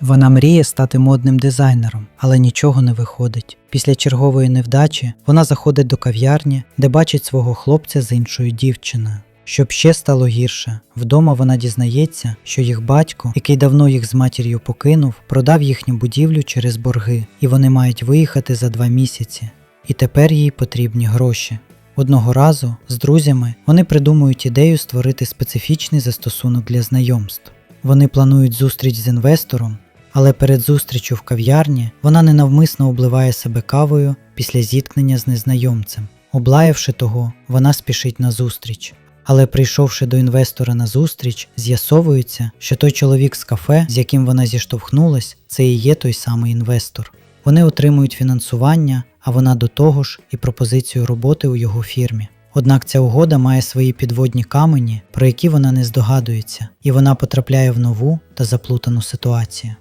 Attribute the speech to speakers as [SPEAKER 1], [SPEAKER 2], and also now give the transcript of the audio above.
[SPEAKER 1] Вона мріє стати модним дизайнером, але нічого не виходить. Після чергової невдачі вона заходить до кав'ярні, де бачить свого хлопця з іншою дівчиною. Щоб ще стало гірше, вдома вона дізнається, що їх батько, який давно їх з матір'ю покинув, продав їхню будівлю через борги, і вони мають виїхати за два місяці. І тепер їй потрібні гроші. Одного разу з друзями вони придумують ідею створити специфічний застосунок для знайомств. Вони планують зустріч з інвестором, але перед зустрічю в кав'ярні вона ненавмисно обливає себе кавою після зіткнення з незнайомцем. Облаявши того, вона спішить на зустріч. Але прийшовши до інвестора на зустріч, з'ясовується, що той чоловік з кафе, з яким вона зіштовхнулась, це і є той самий інвестор. Вони отримують фінансування, а вона до того ж і пропозицію роботи у його фірмі. Однак ця угода має свої підводні камені, про які вона не здогадується, і вона потрапляє в нову та заплутану ситуацію.